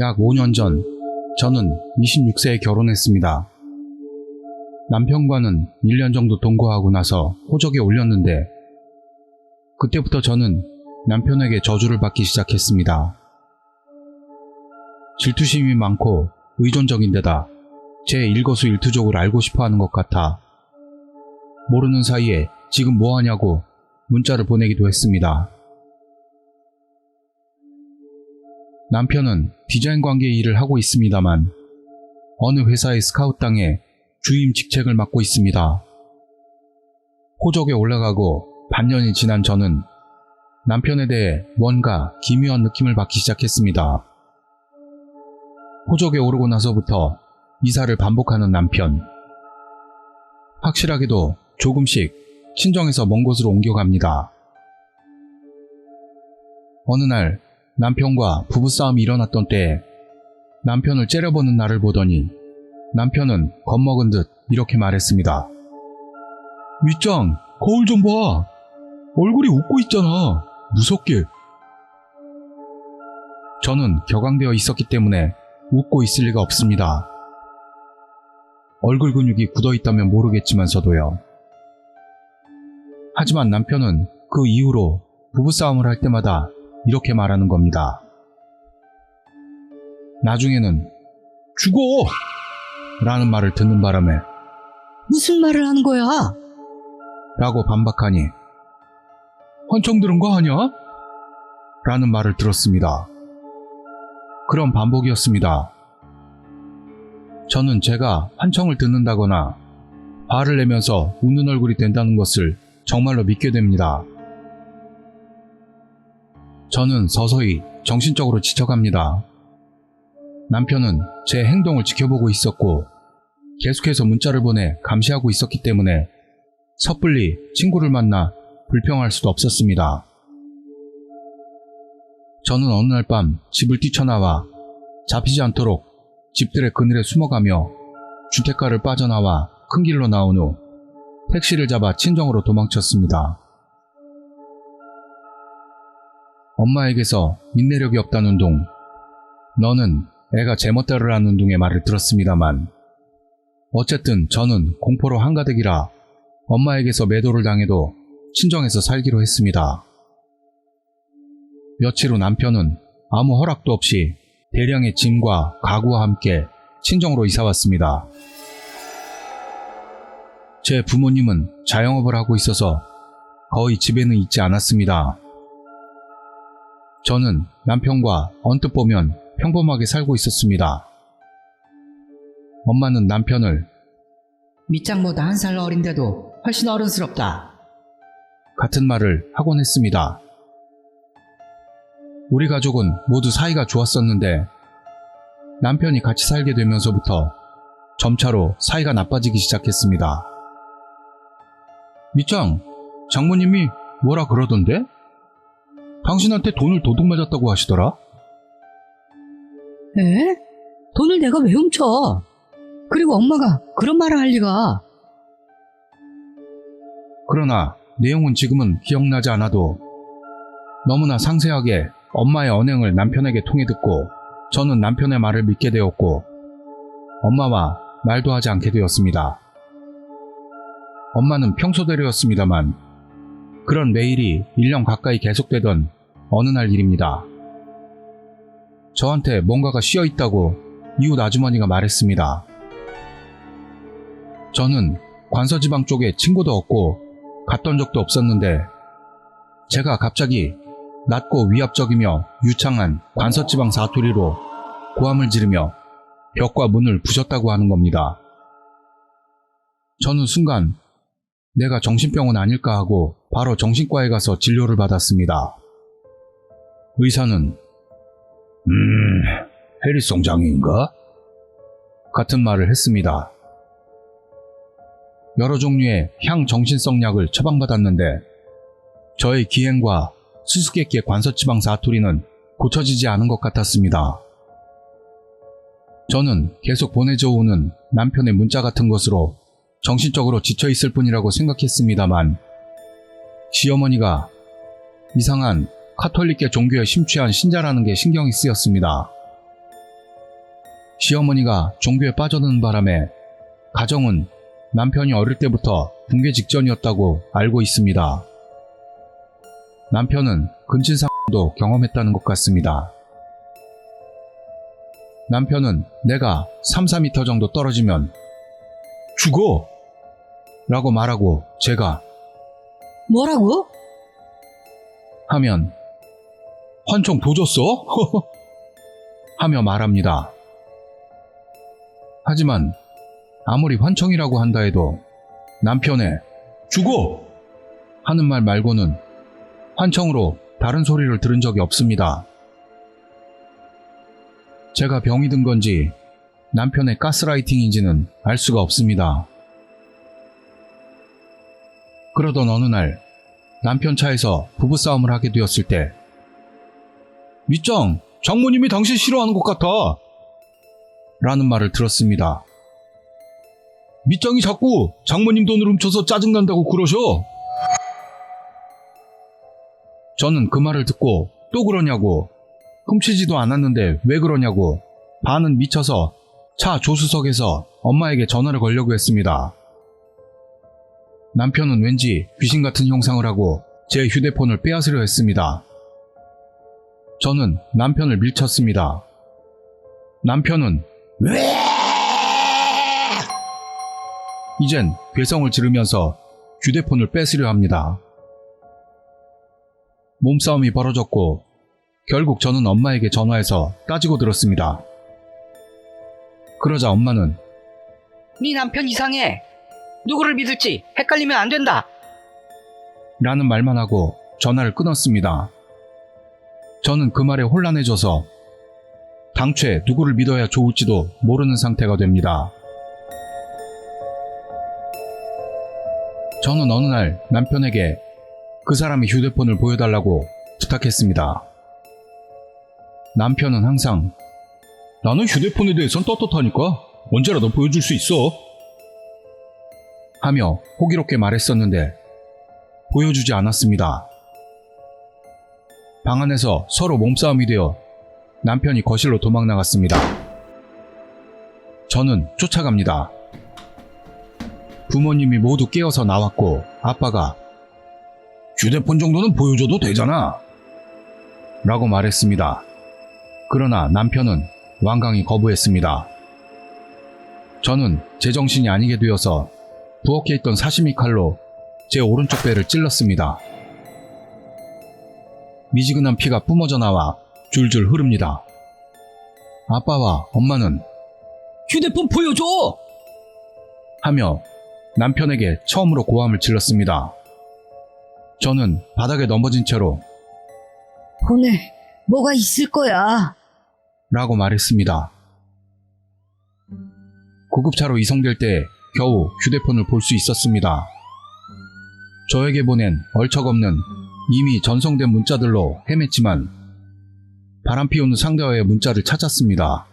약 5년 전 저는 26세에 결혼했습니다. 남편과는 1년 정도 동거하고 나서 호적에 올렸는데 그때부터 저는 남편에게 저주를 받기 시작했습니다. 질투심이 많고 의존적인 데다 제 일거수일투족을 알고 싶어 하는 것 같아 모르는 사이에 지금 뭐 하냐고 문자를 보내기도 했습니다. 남편은 디자인 관계 일을 하고 있습니다만 어느 회사의 스카우트당에 주임 직책을 맡고 있습니다. 호적에 올라가고 반년이 지난 저는 남편에 대해 뭔가 기묘한 느낌을 받기 시작했습니다. 호적에 오르고 나서부터 이사를 반복하는 남편. 확실하게도 조금씩 친정에서 먼 곳으로 옮겨갑니다. 어느 날 남편과 부부싸움이 일어났던 때에 남편을 째려보는 나를 보더니 남편은 겁먹은 듯 이렇게 말했습니다. 밑장, 거울 좀 봐. 얼굴이 웃고 있잖아. 무섭게. 저는 격앙되어 있었기 때문에 웃고 있을 리가 없습니다. 얼굴 근육이 굳어 있다면 모르겠지만서도요. 하지만 남편은 그 이후로 부부싸움을 할 때마다 이렇게 말하는 겁니다. 나중에는 죽어! 라는 말을 듣는 바람에 무슨 말을 하는 거야? 라고 반박하니 헌청 들은 거 아니야? 라는 말을 들었습니다. 그런 반복이었습니다. 저는 제가 환청을 듣는다거나 화를 내면서 웃는 얼굴이 된다는 것을 정말로 믿게 됩니다. 저는 서서히 정신적으로 지쳐갑니다. 남편은 제 행동을 지켜보고 있었고 계속해서 문자를 보내 감시하고 있었기 때문에 섣불리 친구를 만나 불평할 수도 없었습니다. 저는 어느 날 밤 집을 뛰쳐나와 잡히지 않도록 집들의 그늘에 숨어가며 주택가를 빠져나와 큰 길로 나온 후 택시를 잡아 친정으로 도망쳤습니다. 엄마에게서 인내력이 없다는 둥, 너는 애가 제멋대로 하는 둥의 말을 들었습니다만, 어쨌든 저는 공포로 한가득이라 엄마에게서 매도를 당해도 친정에서 살기로 했습니다. 며칠 후 남편은 아무 허락도 없이 대량의 짐과 가구와 함께 친정으로 이사 왔습니다. 제 부모님은 자영업을 하고 있어서 거의 집에는 있지 않았습니다. 저는 남편과 언뜻 보면 평범하게 살고 있었습니다. 엄마는 남편을 밑장보다 한 살 어린데도 훨씬 어른스럽다. 같은 말을 하곤 했습니다. 우리 가족은 모두 사이가 좋았었는데 남편이 같이 살게 되면서부터 점차로 사이가 나빠지기 시작했습니다. 밑장, 장모님이 뭐라 그러던데? 당신한테 돈을 도둑 맞았다고 하시더라? 에? 돈을 내가 왜 훔쳐? 그리고 엄마가 그런 말을 할 리가. 그러나 내용은 지금은 기억나지 않아도 너무나 상세하게 엄마의 언행을 남편에게 통해 듣고 저는 남편의 말을 믿게 되었고 엄마와 말도 하지 않게 되었습니다. 엄마는 평소대로였습니다만 그런 매일이 1년 가까이 계속되던 어느 날 일입니다. 저한테 뭔가가 씌어 있다고 이웃 아주머니가 말했습니다. 저는 관서지방 쪽에 친구도 없고 갔던 적도 없었는데 제가 갑자기 낮고 위압적이며 유창한 관서지방 사투리로 고함을 지르며 벽과 문을 부셨다고 하는 겁니다. 저는 순간 내가 정신병은 아닐까 하고 바로 정신과에 가서 진료를 받았습니다. 의사는 음, 해리송 장애인가? 같은 말을 했습니다. 여러 종류의 향정신성 약을 처방받았는데 저의 기행과 수수께끼의 관서지방 사투리는 고쳐지지 않은 것 같았습니다. 저는 계속 보내져 오는 남편의 문자 같은 것으로 정신적으로 지쳐 있을 뿐이라고 생각했습니다만 시어머니가 이상한 카톨릭계 종교에 심취한 신자라는 게 신경이 쓰였습니다. 시어머니가 종교에 빠져드는 바람에 가정은 남편이 어릴 때부터 붕괴 직전이었다고 알고 있습니다. 남편은 근친상도 경험했다는 것 같습니다. 남편은 내가 3, 4미터 정도 떨어지면 죽어! 라고 말하고 제가 뭐라고? 하면 환청 도졌어? 하며 말합니다. 하지만 아무리 환청이라고 한다 해도 남편의 죽어! 하는 말 말고는 환청으로 다른 소리를 들은 적이 없습니다. 제가 병이 든 건지 남편의 가스라이팅인지는 알 수가 없습니다. 그러던 어느 날 남편 차에서 부부싸움을 하게 되었을 때 밑장, 장모님이 당신 싫어하는 것 같아 라는 말을 들었습니다. 밑장이 자꾸 장모님 돈을 훔쳐서 짜증난다고 그러셔. 저는 그 말을 듣고 또 그러냐고 훔치지도 않았는데 왜 그러냐고 반은 미쳐서 차 조수석에서 엄마에게 전화를 걸려고 했습니다. 남편은 왠지 귀신 같은 형상을 하고 제 휴대폰을 빼앗으려 했습니다. 저는 남편을 밀쳤습니다. 남편은 이젠 괴성을 지르면서 휴대폰을 뺏으려 합니다. 몸싸움이 벌어졌고 결국 저는 엄마에게 전화해서 따지고 들었습니다. 그러자 엄마는 네 남편 이상해. 누구를 믿을지 헷갈리면 안 된다. 라는 말만 하고 전화를 끊었습니다. 저는 그 말에 혼란해져서 당최 누구를 믿어야 좋을지도 모르는 상태가 됩니다. 저는 어느 날 남편에게 그 사람의 휴대폰을 보여달라고 부탁했습니다. 남편은 항상 나는 휴대폰에 대해선 떳떳하니까 언제라도 보여줄 수 있어. 하며 호기롭게 말했었는데 보여주지 않았습니다. 방 안에서 서로 몸싸움이 되어 남편이 거실로 도망 나갔습니다. 저는 쫓아갑니다. 부모님이 모두 깨어서 나왔고 아빠가 휴대폰 정도는 보여줘도 되잖아. 라고 말했습니다. 그러나 남편은 완강히 거부했습니다. 저는 제정신이 아니게 되어서 부엌에 있던 사시미 칼로 제 오른쪽 배를 찔렀습니다. 미지근한 피가 뿜어져 나와 줄줄 흐릅니다. 아빠와 엄마는 휴대폰 보여줘. 하며 남편에게 처음으로 고함을 질렀습니다. 저는 바닥에 넘어진 채로 폰에 뭐가 있을 거야. 라고 말했습니다. 구급차로 이송될 때 겨우 휴대폰을 볼 수 있었습니다. 저에게 보낸 얼척없는 이미 전송된 문자들로 헤맸지만 바람 피우는 상대와의 문자를 찾았습니다.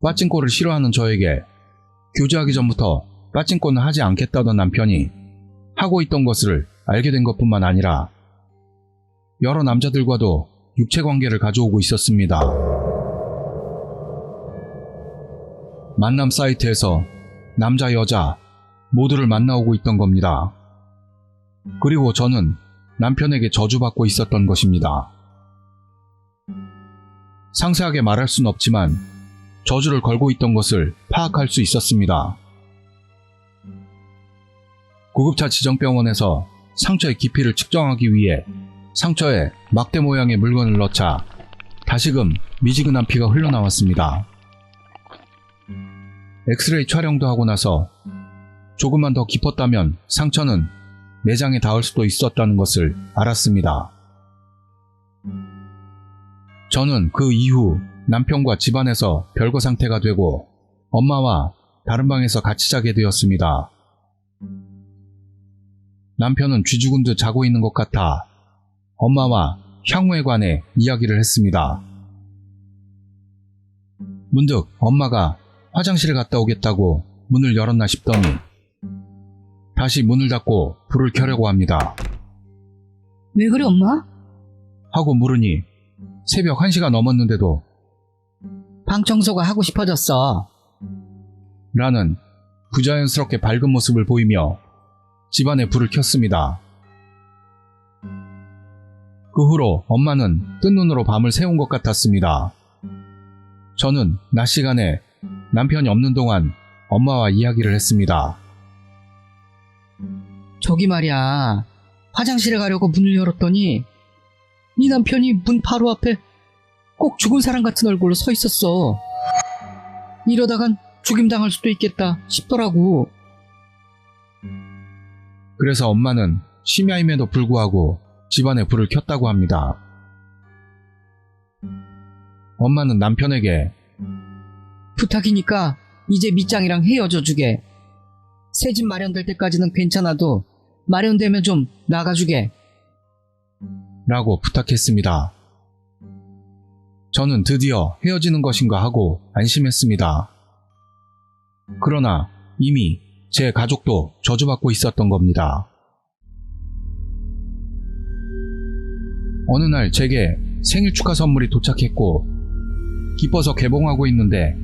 빠찡코를 싫어하는 저에게 교제하기 전부터 빠찡코는 하지 않겠다던 남편이 하고 있던 것을 알게 된 것뿐만 아니라 여러 남자들과도 육체 관계를 가져오고 있었습니다. 만남 사이트에서 남자, 여자 모두를 만나오고 있던 겁니다. 그리고 저는 남편에게 저주받고 있었던 것입니다. 상세하게 말할 순 없지만 저주를 걸고 있던 것을 파악할 수 있었습니다. 구급차 지정병원에서 상처의 깊이를 측정하기 위해 상처에 막대 모양의 물건을 넣자 다시금 미지근한 피가 흘러나왔습니다. 엑스레이 촬영도 하고 나서 조금만 더 깊었다면 상처는 내장에 닿을 수도 있었다는 것을 알았습니다. 저는 그 이후 남편과 집안에서 별거 상태가 되고 엄마와 다른 방에서 같이 자게 되었습니다. 남편은 쥐 죽은 듯 자고 있는 것 같아 엄마와 향후에 관해 이야기를 했습니다. 문득 엄마가 화장실을 갔다 오겠다고 문을 열었나 싶더니 다시 문을 닫고 불을 켜려고 합니다. 왜 그래 엄마? 하고 물으니 새벽 1시가 넘었는데도 방 청소가 하고 싶어졌어. 라는 부자연스럽게 밝은 모습을 보이며 집안에 불을 켰습니다. 그 후로 엄마는 뜬 눈으로 밤을 새운 것 같았습니다. 저는 낮 시간에 남편이 없는 동안 엄마와 이야기를 했습니다. 저기 말이야. 화장실에 가려고 문을 열었더니 네 남편이 문 바로 앞에 꼭 죽은 사람 같은 얼굴로 서 있었어. 이러다간 죽임당할 수도 있겠다 싶더라고. 그래서 엄마는 심야임에도 불구하고 집안에 불을 켰다고 합니다. 엄마는 남편에게 부탁이니까 이제 밑장이랑 헤어져 주게. 새 집 마련될 때까지는 괜찮아도 마련되면 좀 나가주게. 라고 부탁했습니다. 저는 드디어 헤어지는 것인가 하고 안심했습니다. 그러나 이미 제 가족도 저주받고 있었던 겁니다. 어느 날 제게 생일 축하 선물이 도착했고 기뻐서 개봉하고 있는데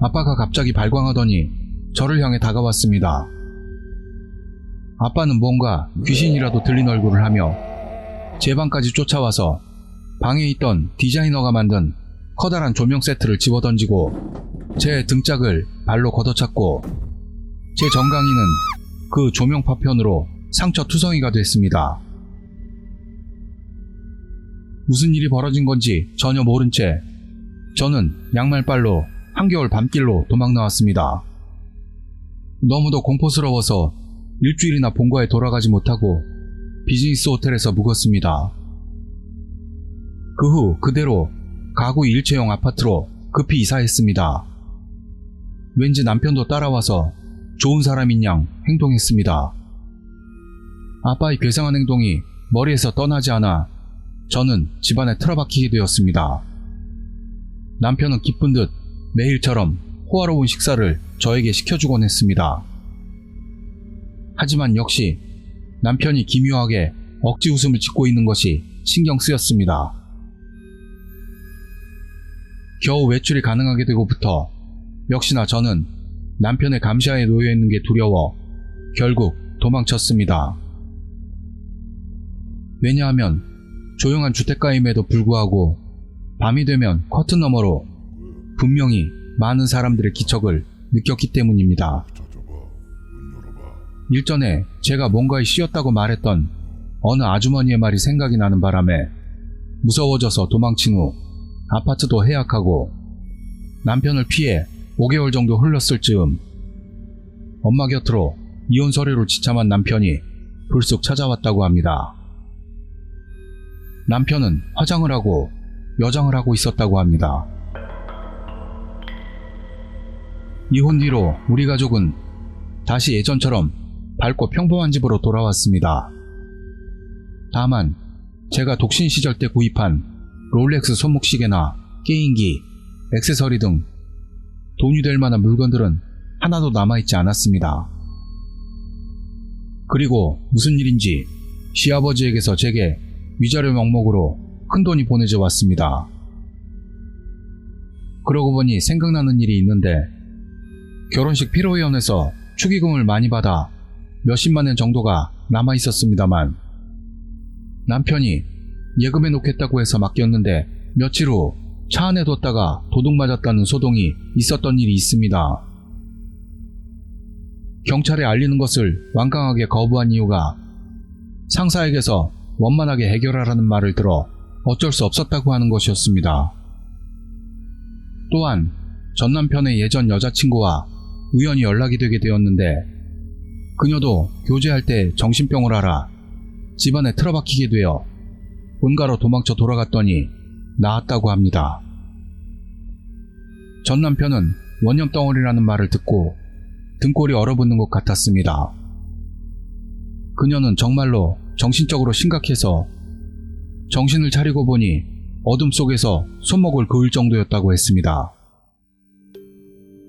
아빠가 갑자기 발광하더니 저를 향해 다가왔습니다. 아빠는 뭔가 귀신이라도 들린 얼굴을 하며 제 방까지 쫓아와서 방에 있던 디자이너가 만든 커다란 조명 세트를 집어던지고 제 등짝을 발로 걷어찼고 제 정강이는 그 조명 파편으로 상처 투성이가 됐습니다. 무슨 일이 벌어진 건지 전혀 모른 채 저는 양말발로 한겨울 밤길로 도망 나왔습니다. 너무도 공포스러워서 일주일이나 본가에 돌아가지 못하고 비즈니스 호텔에서 묵었습니다. 그 후 그대로 가구 일체형 아파트로 급히 이사했습니다. 왠지 남편도 따라와서 좋은 사람인 양 행동했습니다. 아빠의 괴상한 행동이 머리에서 떠나지 않아 저는 집안에 틀어박히게 되었습니다. 남편은 기쁜 듯 매일처럼 호화로운 식사를 저에게 시켜주곤 했습니다. 하지만 역시 남편이 기묘하게 억지 웃음을 짓고 있는 것이 신경 쓰였습니다. 겨우 외출이 가능하게 되고부터 역시나 저는 남편의 감시하에 놓여 있는 게 두려워 결국 도망쳤습니다. 왜냐하면 조용한 주택가임에도 불구하고 밤이 되면 커튼 너머로 분명히 많은 사람들의 기척을 느꼈기 때문입니다. 일전에 제가 뭔가에 씌었다고 말했던 어느 아주머니의 말이 생각이 나는 바람에 무서워져서 도망친 후 아파트도 해약하고 남편을 피해 5개월 정도 흘렀을 즈음 엄마 곁으로 이혼 서류를 지참한 남편이 불쑥 찾아왔다고 합니다. 남편은 화장을 하고 여장을 하고 있었다고 합니다. 이혼 뒤로 우리 가족은 다시 예전처럼 밝고 평범한 집으로 돌아왔습니다. 다만 제가 독신 시절 때 구입한 롤렉스 손목시계나 게임기, 액세서리 등 돈이 될 만한 물건들은 하나도 남아있지 않았습니다. 그리고 무슨 일인지 시아버지에게서 제게 위자료 명목으로 큰돈이 보내져 왔습니다. 그러고 보니 생각나는 일이 있는데 결혼식 피로회원에서 축의금을 많이 받아 몇십만 원 정도가 남아 있었습니다만 남편이 예금해 놓겠다고 해서 맡겼는데 며칠 후 차 안에 뒀다가 도둑 맞았다는 소동이 있었던 일이 있습니다. 경찰에 알리는 것을 완강하게 거부한 이유가 상사에게서 원만하게 해결하라는 말을 들어 어쩔 수 없었다고 하는 것이었습니다. 또한 전 남편의 예전 여자친구와 우연히 연락이 되게 되었는데 그녀도 교제할 때 정신병을 앓아 집안에 틀어박히게 되어 본가로 도망쳐 돌아갔더니 나았다고 합니다. 전 남편은 원념덩어리라는 말을 듣고 등골이 얼어붙는 것 같았습니다. 그녀는 정말로 정신적으로 심각해서 정신을 차리고 보니 어둠 속에서 손목을 그을 정도였다고 했습니다.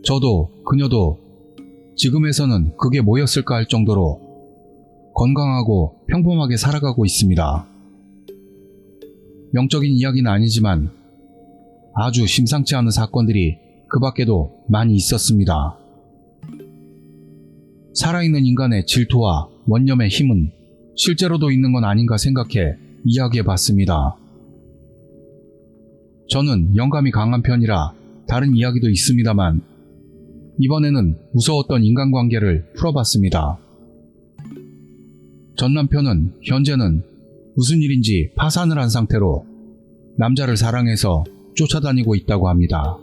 저도 그녀도 지금에서는 그게 뭐였을까 할 정도로 건강하고 평범하게 살아가고 있습니다. 영적인 이야기는 아니지만 아주 심상치 않은 사건들이 그 밖에도 많이 있었습니다. 살아있는 인간의 질투와 원념의 힘은 실제로도 있는 건 아닌가 생각해 이야기해 봤습니다. 저는 영감이 강한 편이라 다른 이야기도 있습니다만 이번에는 무서웠던 인간관계를 풀어봤습니다. 전 남편은 현재는 무슨 일인지 파산을 한 상태로 남자를 사랑해서 쫓아다니고 있다고 합니다.